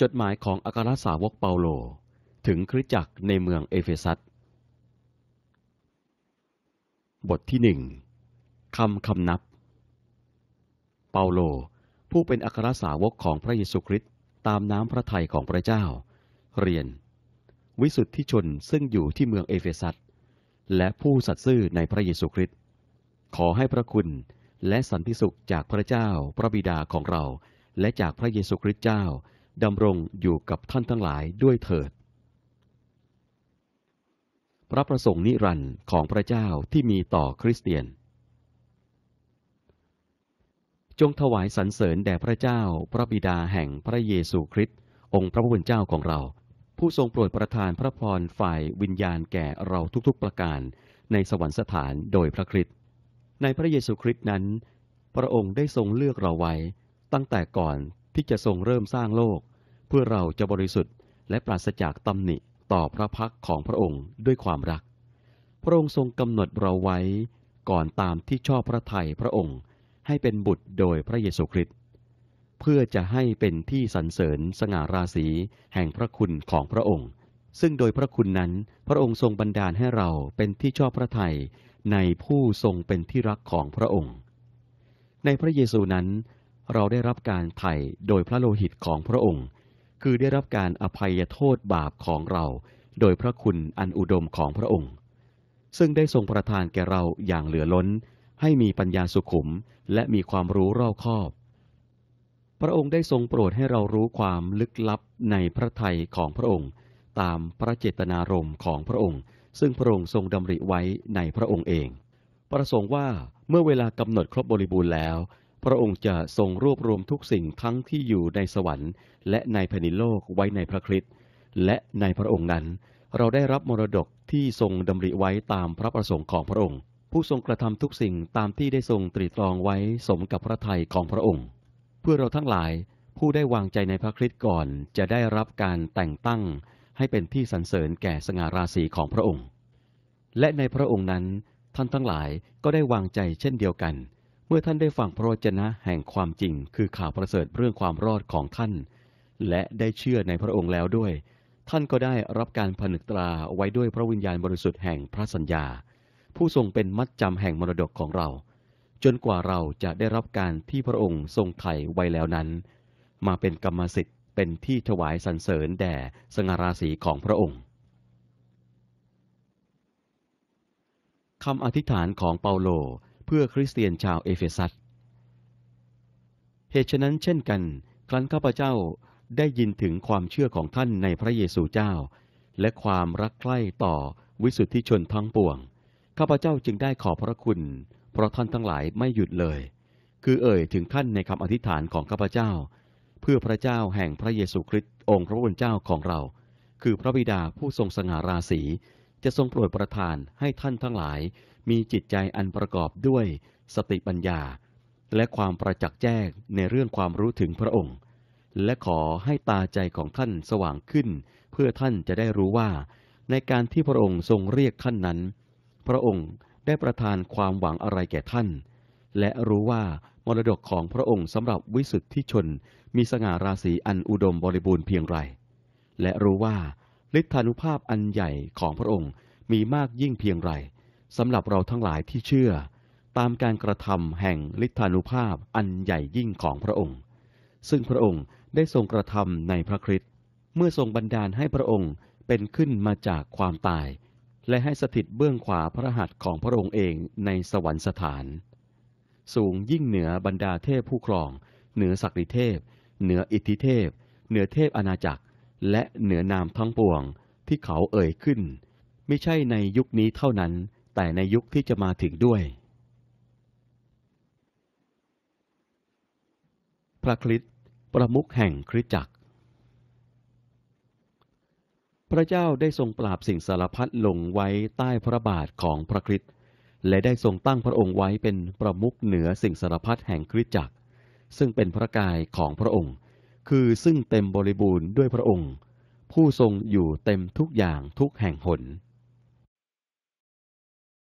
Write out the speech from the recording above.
จดหมายของอัครสาวกเปาโล ถึงคริสตจักรในเมืองเอเฟซัส บทที่หนึ่งคำคำนับ เปาโล ผู้เป็นอัครสาวกของพระเยซูคริสต์ตามน้ำพระทัยของพระเจ้า เรียน วิสุทธิชนซึ่งอยู่ที่เมืองเอเฟซัส และผู้สัตย์ซื่อในพระเยซูคริสต์ขอให้พระคุณและสันติสุขจากพระเจ้าพระบิดาของเรา และจากพระเยซูคริสต์เจ้า ดำรงอยู่กับท่านทั้งหลายด้วยเถิด พระประสงค์นิรันดร์ของพระเจ้าที่มีต่อคริสเตียน จงถวายสรรเสริญแด่พระเจ้าพระบิดาแห่งพระเยซูคริสต์องค์พระผู้เป็นเจ้าของเรา ผู้ทรงโปรดประทานพระพรฝ่ายวิญญาณแก่เราทุกๆประการในสวรรคสถานโดยพระคริสต์ในพระเยซูคริสต์นั้น พระองค์ได้ทรงเลือกเราไว้ตั้งแต่ก่อน ที่จะทรงเริ่มสร้างโลก เพื่อเราจะบริสุทธิ์ และปราศจากตำหนิต่อพระพักของพระองค์ด้วยความรัก พระองค์ทรงกำหนดเราไว้ก่อนตามที่ชอบพระทัยพระองค์ให้เป็นบุตรโดยพระเยซูคริสต์เพื่อจะให้เป็นที่สรรเสริญสง่าราศีแห่งพระคุณของพระองค์ ซึ่งโดยพระคุณนั้นพระองค์ทรงบันดาลให้เราเป็นที่ชอบพระทัยในผู้ทรงเป็นที่รักของพระองค์ ในพระเยซูนั้น เราได้รับการไถ่โดยพระโลหิตของพระองค์ คือได้รับการอภัยโทษบาปของเรา โดยพระคุณอันอุดมของพระองค์ ซึ่งได้ทรงประทานแก่เราอย่างเหลือล้น ให้มีปัญญาสุขุมและมีความรู้รอบคอบ พระองค์ได้ทรงโปรดให้เรารู้ความลึกลับในพระทัยของพระองค์ ตามพระเจตนารมณ์ของพระองค์ ซึ่งพระองค์ทรงดำริไว้ในพระองค์เอง ประสงค์ว่าเมื่อเวลากำหนดครบบริบูรณ์แล้ว พระองค์จะทรงรวบรวมทุกสิ่งทั้งที่อยู่ในสวรรค์ และในแผ่นดินโลกไว้ในพระคริสต์และในพระองค์นั้น เราได้รับมรดกที่ทรงดำริไว้ตามพระประสงค์ของพระองค์ ผู้ทรงกระทำทุกสิ่งตามที่ได้ทรงตรีตรองไว้สมกับพระทัยของพระองค์ เพื่อเราทั้งหลายผู้ได้วางใจในพระคริสต์ก่อนจะได้รับการแต่งตั้งให้เป็นที่สรรเสริญแก่สง่าราศีของพระองค์ และในพระองค์นั้นท่านทั้งหลายก็ได้วางใจเช่นเดียวกัน เมื่อท่านได้ฟังพระวจนะแห่งความจริง คือข่าวประเสริฐเรื่องความรอดของท่าน และได้เชื่อในพระองค์แล้วด้วย ท่านก็ได้รับการผนึกตราไว้ด้วยพระวิญญาณบริสุทธิ์แห่งพระสัญญา ผู้ทรงเป็นมัดจำแห่งมรดกของเรา จนกว่าเราจะได้รับการที่พระองค์ทรงไถ่ไว้แล้วนั้น มาเป็นกรรมสิทธิ์เป็นที่ถวายสรรเสริญแด่สงาราศีของพระองค์คำอธิษฐานของเปาโล เพื่อคริสเตียนชาวเอเฟซัสเหตุฉะนั้นเช่นกัน ครั้นข้าพเจ้าได้ยินถึงความเชื่อของท่านในพระเยซูเจ้า และความรักใคร่ต่อวิสุทธิชนทั้งปวง ข้าพเจ้าจึงได้ขอพระคุณ เพราะท่านทั้งหลายไม่หยุดเลย คือเอ่ยถึงท่านในคำอธิษฐานของข้าพเจ้า เพื่อพระเจ้าแห่งพระเยซูคริสต์องค์พระผู้เป็นเจ้าของเรา คือพระบิดาผู้ทรงสง่าราศี จะทรงโปรดประทานให้ท่านทั้งหลาย มีจิตใจอันประกอบด้วยสติปัญญา และความประจักษ์แจ้งในเรื่องความรู้ถึงพระองค์ และขอให้ตาใจของท่านสว่างขึ้น เพื่อท่านจะได้รู้ว่า ในการที่พระองค์ทรงเรียกท่านนั้น พระองค์ได้ประทานความหวังอะไรแก่ท่าน และรู้ว่ามรดกของพระองค์สำหรับวิสุทธิชนมีสง่าราศีอันอุดมบริบูรณ์เพียงไร และรู้ว่า ฤทธานุภาพอันใหญ่ของพระองค์มีมากยิ่งเพียงไรสำหรับเราทั้งหลายที่เชื่อ ตามการกระทำแห่งฤทธานุภาพอันใหญ่ยิ่งของพระองค์ ซึ่งพระองค์ได้ทรงกระทำในพระคริสต์เมื่อทรงบันดาลให้พระองค์เป็นขึ้นมาจากความตาย และให้สถิตเบื้องขวาพระหัตถ์ของพระองค์เองในสวรรคสถาน สูงยิ่งเหนือบรรดาเทพผู้ครอง เหนือศักดิเทพ เหนืออิทธิเทพ เหนือเทพอาณาจักร และเหนือนามทั้งปวงที่เขาเอ่ยขึ้น ไม่ใช่ในยุคนี้เท่านั้น แต่ในยุคที่จะมาถึงด้วย พระคริสต์ประมุขแห่งคริสตจักร พระเจ้าได้ทรงปราบสิ่งสารพัดลงไว้ใต้พระบาทของพระคริสต์และได้ทรงตั้งพระองค์ไว้เป็นประมุขเหนือสิ่งสารพัดแห่งคริสตจักร ซึ่งเป็นพระกายของพระองค์ คือซึ่งเต็มบริบูรณ์ด้วยพระองค์ ผู้ทรงอยู่เต็มทุกอย่างทุกแห่งหน